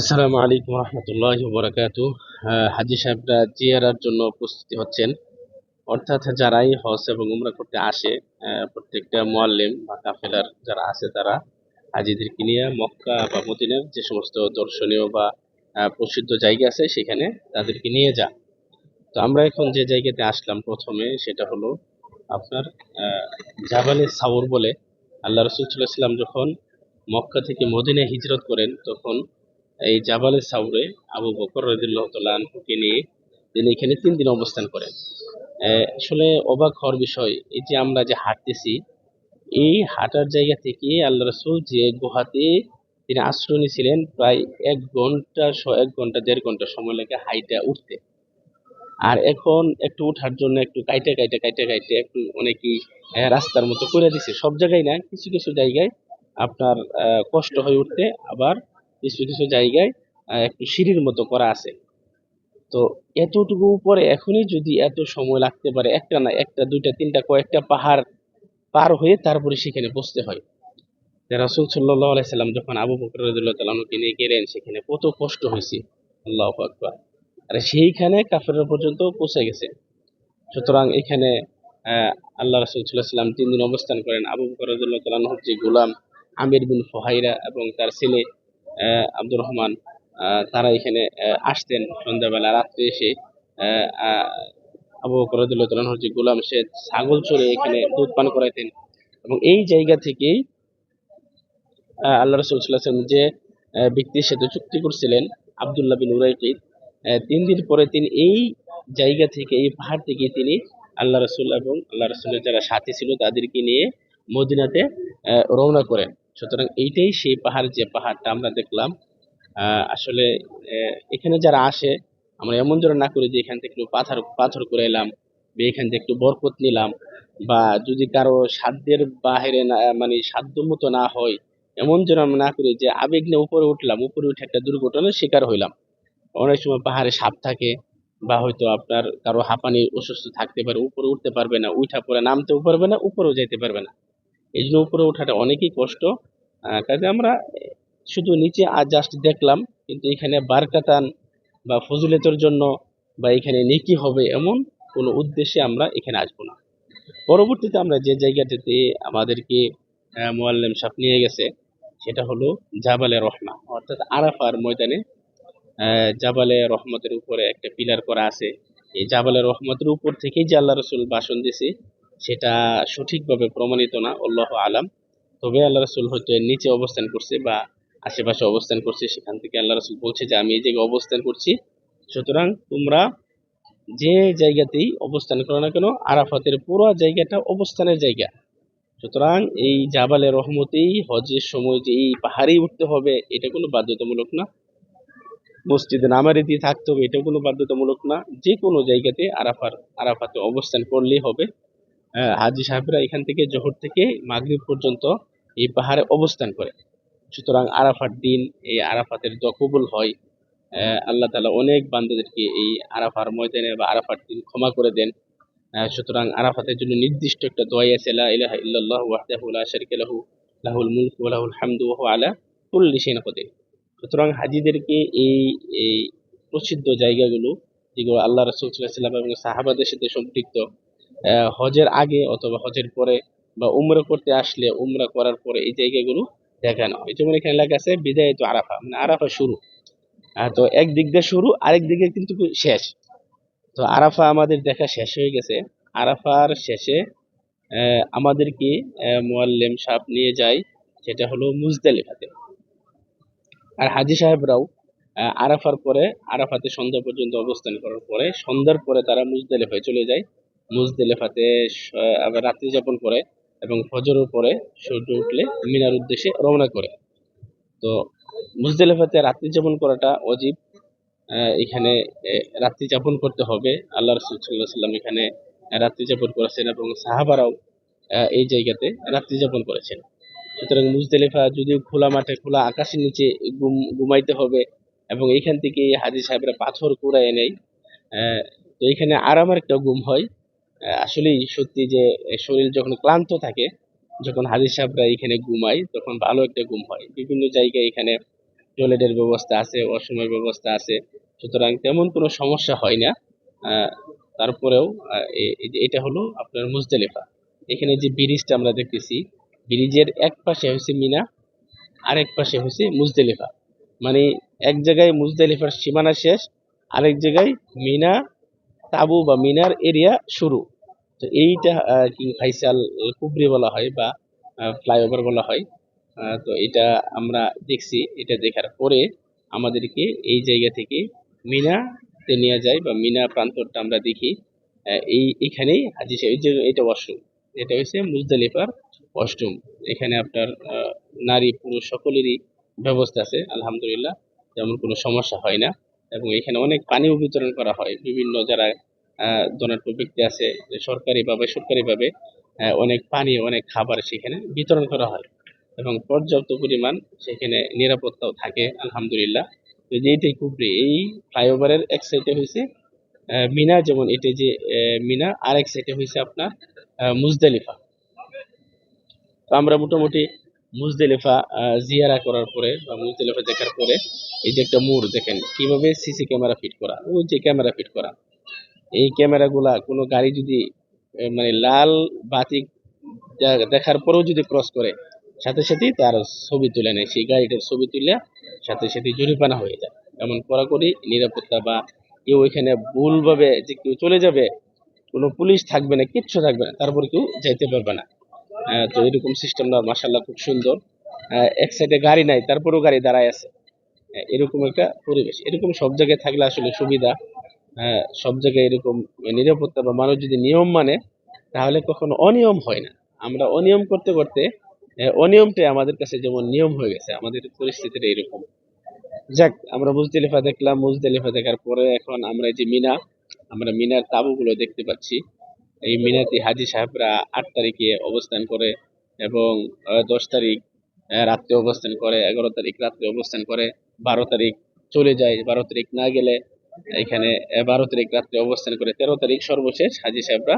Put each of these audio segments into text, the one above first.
আসসালামু আলাইকুম রহমতুল্লাহ বরাকাতু হাজি সাহেবরা জিয়ারার জন্য প্রস্তুতি হচ্ছেন। অর্থাৎ যারাই হজ এবং উমরা করতে আসে প্রত্যেকটা মোয়াল্লেম বা কাফেলার যারা আছে তারা হাজিদেরকে নিয়ে মক্কা বা মদিনার যে সমস্ত দর্শনীয় বা প্রসিদ্ধ জায়গা আছে সেখানে তাদেরকে নিয়ে যা তো আমরা এখন যে জায়গাতে আসলাম প্রথমে সেটা হলো আপনার জাবালে সাউর বলে। আল্লাহ রসুল সাল্লাম যখন মক্কা থেকে মদিনায় হিজরত করেন তখন এই জাবালে সাউরে আবু বকর রদিল্লাহ তালকে নিয়ে তিনি এখানে তিন দিন অবস্থান করেন। আসলে অবাক হওয়ার বিষয়, এই যে আমরা যে হাঁটতেছি, এই হাঁটার জায়গা থেকে আল্লাহ রসুল যে গুহাতে তিনি আশ্রয় নিয়েছিলেন, প্রায় এক ঘণ্টা এক ঘণ্টা, দেড় ঘণ্টা সময় লাগে হাইটা উঠতে। আর এখন একটু ওঠার জন্য একটু কাইটে কাইটে কাইটে কাইটে একটু অনেকেই রাস্তার মতো করে দিছে। সব জায়গায় না, কিছু কিছু জায়গায় আপনার কষ্ট হয়ে উঠতে, আবার কিছু কিছু জায়গায় একটু সিঁড়ির মতো করা আছে। তো এতটুকু উপরে এখনই যদি এত সময় লাগতে পারে, একটা না, একটা, দুইটা, তিনটা, কয়েকটা পাহাড় পার হয়ে তারপরে সেখানে বসতে হয়। রাসুল সাল্লাহ আলাইসাল্লাম যখন আবু বকর রাদিয়াল্লাহু তাআলা নিয়ে গেলেন, সেখানে কত কষ্ট হয়েছে। আল্লাহ আকবার। আর সেইখানে কাফের পর্যন্ত পৌঁছে গেছে। সুতরাং এখানে আল্লাহ রাসুল সাল্লাহ সাল্লাম তিন দিন অবস্থান করেন। আবু বকর রাদিয়াল্লাহু তাআলা আনহুর যে গোলাম আমির বিন ফুহাইরা এবং তার ছেলে আব্দুর রহমান তারা এখানে আসতেন সন্ধ্যাবেলা, রাত্রে এসে আবু বকর রাদিয়াল্লাহু যে গোলাম, সে ছাগল চড়ে এখানে দুধ পান করাইতেন। এবং এই জায়গা থেকেই আল্লাহ রসুল সাল্লাম যে ব্যক্তির সাথে চুক্তি করছিলেন, আবদুল্লাহ বিন উরাইকিদ তিন দিন পরে তিনি এই জায়গা থেকে, এই পাহাড় থেকে তিনি আল্লাহ রসুল এবং আল্লাহ রসুলের যারা সাথী ছিল, তাদেরকে নিয়ে মদিনাতে রওনা করেন। সুতরাং এইটাই সেই পাহাড়, যে পাহাড়টা আমরা দেখলাম আসলে এখানে যারা আসে, আমরা এমন যেন না করি যে এখান থেকে একটু পাথর পাথর করে এলাম, বা এখান থেকে একটু বরকত নিলাম, বা যদি কারও সাধ্যের বাহিরে না মানে সাধ্য মতো না হয়, এমন যেন আমরা না করি যে আবেগ নিয়ে উপরে উঠলাম, উপরে উঠে একটা দুর্ঘটনার শিকার হইলাম। অনেক সময় পাহাড়ে সাপ থাকে, বা হয়তো আপনার কারও হাঁপানি অসুস্থ থাকতে পারে, উপরে উঠতে পারবে না, উঠা পরে নামতেও পারবে না, উপরেও যেতে পারবে না। এই জন্য উপরে ওঠাটা অনেকই কষ্ট কাজে আমরা শুধু নিচে আর জাস্ট দেখলাম, কিন্তু এখানে বারকাতান বা ফজিলতের জন্য বা এখানে নেকি হবে এমন কোনো উদ্দেশ্যে আমরা এখানে আসব না। পরবর্তীতে আমরা যে জায়গাটিতে আমাদেরকে মোয়াল্লেম সাহেব নিয়ে গেছে, সেটা হলো জাবালে রহমা, অর্থাৎ আরাফার ময়দানে জাবালে রহমতের উপরে একটা পিলার করা আছে। এই জাবালে রহমতের উপর থেকেই যে আল্লাহ রসুল বাসন দিছে সেটা সঠিকভাবে প্রমাণিত না, আল্লাহ আলাম। তবে আল্লাহ রসুল হয়তো এর নিচে অবস্থান করছে বা আশেপাশে অবস্থান করছে, সেখান থেকে আল্লাহ রসুল বলছে যে, আমি এই জায়গায় অবস্থান করছি। সুতরাং তোমরা যে জায়গাতেই অবস্থান করো না কেন, আরাফাতের পুরো জায়গাটা অবস্থানের জায়গা। সুতরাং এই জাবালে রহমতেই হজের সময় যে এই পাহাড়েই উঠতে হবে, এটা কোনো বাধ্যতামূলক না। মসজিদে দিয়ে থাকতে হবে এটা কোনো বাধ্যতামূলক না। যে কোনো জায়গাতে আরাফার, আরাফাতে অবস্থান করলেই হবে। হাজি সাহেবরা এখান থেকে জোহর থেকে মাগরিব পর্যন্ত এই পাহাড়ে অবস্থান করে। সুতরাং আরাফার দিন এই আরাফাতের দোয়া কবুল হয়। আল্লাহ তালা অনেক বান্দাদেরকে এই আরাফার ময়দানে বা আরাফার দিন ক্ষমা করে দেন। সুতরাং আরাফাতের জন্য নির্দিষ্ট একটা দোয়াই আছে, লা লাহুল মুলকু লাহুল হামদু হুয়া আলা কুল্লি শাইইন সুতরাং হাজিদেরকে এই এই প্রসিদ্ধ জায়গাগুলো যেগুলো আল্লাহ রাসূল সাল্লাল্লাহু এবং সাহাবাদের সাথে সম্পৃক্ত হজের আগে অথবা হজের পরে বা উমরা করতে আসলে উমরা করার পরে এই জায়গাগুলো দেখানো হয়। যেমন এখানে লেখা আছে বিদায় তো আরাফা মানে আরাফা শুরু। তো এক দিক দিয়ে শুরু আরেক দিকে কিন্তু শেষ। তো আরাফা আমাদের দেখা শেষ হয়ে গেছে। আরাফার শেষে আহ, আমাদেরকে আহ, মোয়াল্লেম সাহেব নিয়ে যায় সেটা হলো মুজদালিফাতে। আর হাজি সাহেবরাও আরাফার পরে আরাফাতে সন্ধ্যা পর্যন্ত অবস্থান করার পরে সন্ধ্যার পরে তারা মুজদালিফায় চলে যায়। মুজদালিফাতে রাত্রি যাপন করে এবং ফজরের পরে সূর্য উঠলে মিনার উদ্দেশ্যে রওনা করে। তো মুজদেলেফাতে রাত্রি যাপন করাটা অজীব এখানে রাত্রি যাপন করতে হবে। আল্লাহ রসুল সাল্লাহ সাল্লাম এখানে রাত্রি যাপন করেছেন এবং সাহাবারাও এই জায়গাতে রাত্রি যাপন করেছেন। সুতরাং মুজদালিফা যদিও খোলা মাঠে, খোলা আকাশের নিচে ঘুম- ঘুমাইতে হবে এবং এইখান থেকে হাজি সাহেবরা পাথর কুড়ায় নেয়। তো এখানে আরামের একটা ঘুম হয়। আসলেই সত্যি যে শরীর যখন ক্লান্ত থাকে, যখন হাজির সাহেবরা এখানে ঘুমায়, তখন ভালো একটা ঘুম হয়। বিভিন্ন জায়গায় এখানে টয়লেটের ব্যবস্থা আছে, ওয়াশরুমের ব্যবস্থা আছে, সুতরাং তেমন কোনো সমস্যা হয় না। তারপরেও এটা হলো আপনার মুজদালিফা। এখানে যে ব্রিজটা আমরা দেখতেছি, ব্রিজের এক পাশে হচ্ছে মিনা, আরেক পাশে হচ্ছে মুজদালিফা। মানে এক জায়গায় মুজদালিফার সীমানা শেষ, আরেক জায়গায় মিনা তাবু বা মিনার এরিয়া শুরু। তো এইটা কি ফাইসাল কুবরি বলা হয় বা ফ্লাইওভার বলা হয়। তো এটা আমরা দেখছি, এটা দেখার পরে আমাদেরকে এই জায়গা থেকে মিনাতে নিয়ে যায় বা মিনা প্রান্তরটা আমরা দেখি। এই, এখানেই হাজি সাহেব যে এটা ওয়াশরুম এটা হচ্ছে মুজদালিফার ওয়াশরুম এখানে আপনার নারী পুরুষ সকলেরই ব্যবস্থা আছে, আলহামদুলিল্লাহ, তেমন কোনো সমস্যা হয় না। এবং এখানে অনেক পানিও বিতরণ করা হয়। বিভিন্ন যারা ধনাঢ্য ব্যক্তি আছে সরকারিভাবে সরকারিভাবে অনেক পানি, অনেক খাবার সেখানে বিতরণ করা হয় এবং পর্যাপ্ত পরিমাণ সেখানে নিরাপত্তাও থাকে, আলহামদুলিল্লাহ। তো যে এইটাই কুবরি, এই ফ্লাইওভারের এক সাইডে হয়েছে মিনা, যেমন এটা যে মিনা আর এক সাইডে হয়েছে আপনার মুজদালিফা। তো আমরা মোটামুটি মুজদালিফা জিয়ারা করার পরে বা মুজদালিফা দেখার পরে এই যে একটা মোড় দেখেন, কীভাবে সিসি ক্যামেরা ফিট করা? ওই যে ক্যামেরা ফিট করা। এই ক্যামেরাগুলা কোনো গাড়ি যদি মানে লাল বাতি দেখার পরেও যদি ক্রস করে, সাথে সাথেই তার ছবি তুলে নেয়। সেই গাড়িটার ছবি তুলে সাথে সাথে জরিমানা হয়ে যায়। এমন কড়াকড়ি, নিরাপত্তা বা কেউ এখানে ভুলভাবে যে কেউ চলে যাবে, কোনো পুলিশ থাকবে না, কিচ্ছু থাকবে না, তারপর কেউ যাইতে পারবে না। তো এরকম সিস্টেমটা মাসাল্লাহ খুব সুন্দর। এক সাইডে গাড়ি নাই, তারপরেও গাড়ি দাঁড়ায় আছে। এরকম একটা পরিবেশ। এরকম সব জায়গায় থাকলে আসলে সুবিধা। সব জায়গায় এরকম নিরাপত্তা বা মানুষ যদি নিয়ম মানে তাহলে কখনো অনিয়ম হয় না। আমরা অনিয়ম করতে করতে অনিয়মটাই আমাদের কাছে যেমন নিয়ম হয়ে গেছে, আমাদের পরিস্থিতিটা এরকম। যাক, আমরা মুজদালিফা দেখলাম মুজদালিফা দেখার পরে এখন আমরা যে মিনা, আমরা মিনার তাঁবুগুলো দেখতে পাচ্ছি। এই মিনাতি হাজি সাহেবরা আট তারিখে অবস্থান করে এবং দশ তারিখ রাত্রে অবস্থান করে, এগারো তারিখ রাত্রে অবস্থান করে, বারো তারিখ চলে যায়। বারো তারিখ না গেলে এখানে বারো তারিখ রাত্রে অবস্থান করে, তেরো তারিখ সর্বশেষ হাজি সাহেবরা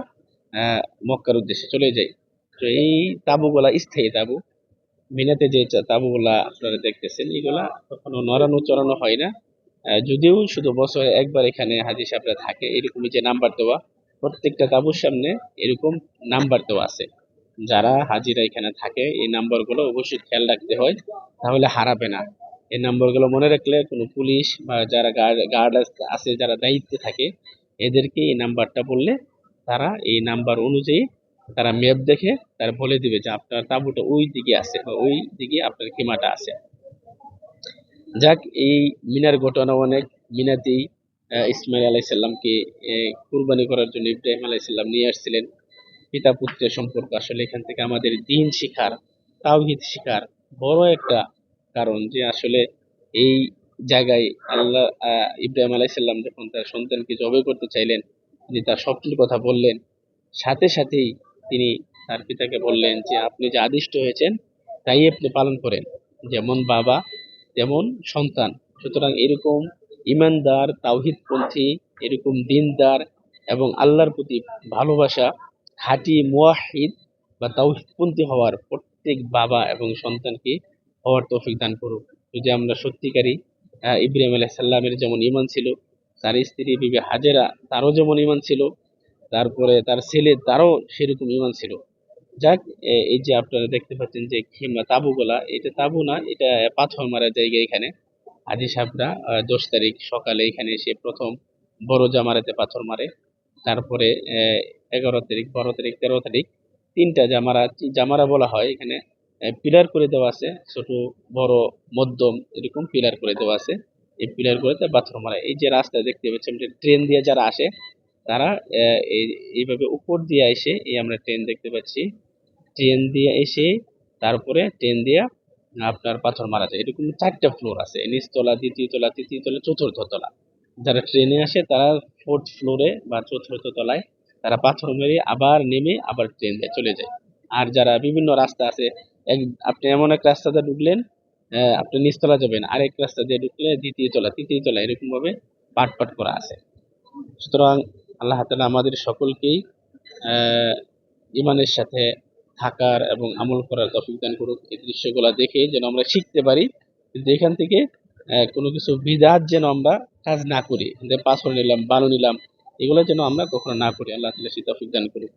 মক্কার উদ্দেশ্যে চলে যায়। তো এই তাবুগুলা স্থায়ী তাবু। মিনাতে যে তাবুগুলা আপনারা দেখতেছেন, এগুলা কখনো নড়ানো, চড়ানো হয় না। যদিও শুধু বছরে একবার এখানে হাজি সাহেবরা থাকে এরকমই যে নাম্বার দেওয়া প্রত্যেকটা তাঁবুর সামনে এরকম নাম্বার দেওয়া আছে। যারা হাজিরা এখানে থাকে, এই নাম্বারগুলো অবশ্যই খেয়াল রাখতে হয়, তাহলে হারাবে না। এই নাম্বারগুলো মনে রাখলে কোনো পুলিশ বা যারা গার্ড গার্ড আছে, যারা দায়িত্বে থাকে, এদেরকে এই নাম্বারটা বললে তারা এই নাম্বার অনুযায়ী তারা ম্যাপ দেখে তারা বলে দিবে যে আপনার তাঁবুটা ওই দিকে আছে বা ওই দিকে আপনার কিমাটা আছে। যাক, এই মিনার ঘটনা অনেক মিনাতেই ইসমাইল আলাইসাল্লামকে কুরবানি করার জন্য ইব্রাহিম আলাইসাল্লাম নিয়ে আসছিলেন। পিতা পুত্রের সম্পর্ক আসলে এখান থেকে আমাদের দিন শিখার, তাওহিদ শিখার বড় একটা কারণ যে আসলে এই জায়গায় আল্লাহ ইব্রাহিম আলাইসাল্লাম যখন তার সন্তানকে জবে করতে চাইলেন, তিনি তার স্বপ্নের কথা বললেন। সাথে সাথেই তিনি তার পিতাকে বললেন যে, আপনি যে আদিষ্ট হয়েছেন, তাই আপনি পালন করেন। যেমন বাবা, তেমন সন্তান। সুতরাং এরকম ইমানদার, তাওহিদপন্থী, এরকম দিনদার এবং আল্লাহর প্রতি ভালোবাসা, খাঁটি মুয়াহিদ বা তাওহিদপন্থী হওয়ার প্রত্যেক বাবা এবং সন্তানকে হওয়ার তৌফিক দান করুক। যদি আমরা সত্যিকারী ইব্রাহিম আলাইহিস সাল্লামের যেমন ইমান ছিল, তার স্ত্রী বিবি হাজেরা তারও যেমন ইমান ছিল, তারপরে তার ছেলে তারও সেরকম ইমান ছিল। যাক এই যে আপনারা দেখতে পাচ্ছেন যে খিমা তাঁবুগুলা এটা তাবু না, এটা পাথর মারা জায়গা এখানে। হাজি সাহেবরা দশ তারিখ সকালে এখানে এসে প্রথম বড় জামারাতে পাথর মারে। তারপরে এগারো তারিখ, বারো তারিখ, তেরো তারিখ তিনটা জামারা জামারা বলা হয় এখানে পিলার করে দেওয়া আছে। ছোট, বড়, মধ্যম এরকম পিলার করে দেওয়া আছে। এই পিলার করে পাথর মারে। এই যে রাস্তা দেখতে পাচ্ছেন ট্রেন দিয়ে যারা আসে, তারা এই- এইভাবে উপর দিয়ে এসে, এই আমরা ট্রেন দেখতে পাচ্ছি। ট্রেন দিয়ে এসে, তারপরে ট্রেন দিয়ে আপনার পাথর মারা যায়। এরকম চারটা ফ্লোর আছে। নিচতলা দ্বিতীয় তলা তৃতীয় তলা চতুর্থ তলা যারা ট্রেনে আসে, তারা ফোর্থ ফ্লোরে বা চতুর্থ তলায় তারা পাথর মেরে আবার নেমে আবার ট্রেন দিয়ে চলে যায়। আর যারা বিভিন্ন রাস্তা আছে, এক, আপনি এমন এক রাস্তাতে ঢুকলেন আপনি নিচতলা যাবেন। আরেক রাস্তা দিয়ে ঢুকলে দ্বিতীয় তলা তৃতীয় তলা এরকম ভাবে পাট পাট করা আছে। সুতরাং আল্লাহ তাআলা আমাদের সকলকেই ইমানের সাথে থাকার এবং আমল করার তফিক দান করুক। এই দৃশ্যগুলো দেখে যেন আমরা শিখতে পারি কিন্তু এখান থেকে কোনো কিছু বিদাত যেন আমরা কাজ না করি। যে পাথর নিলাম বালু নিলাম, এগুলো যেন আমরা কখনো না করি। আল্লাহ তালা সে তফিক দান করুন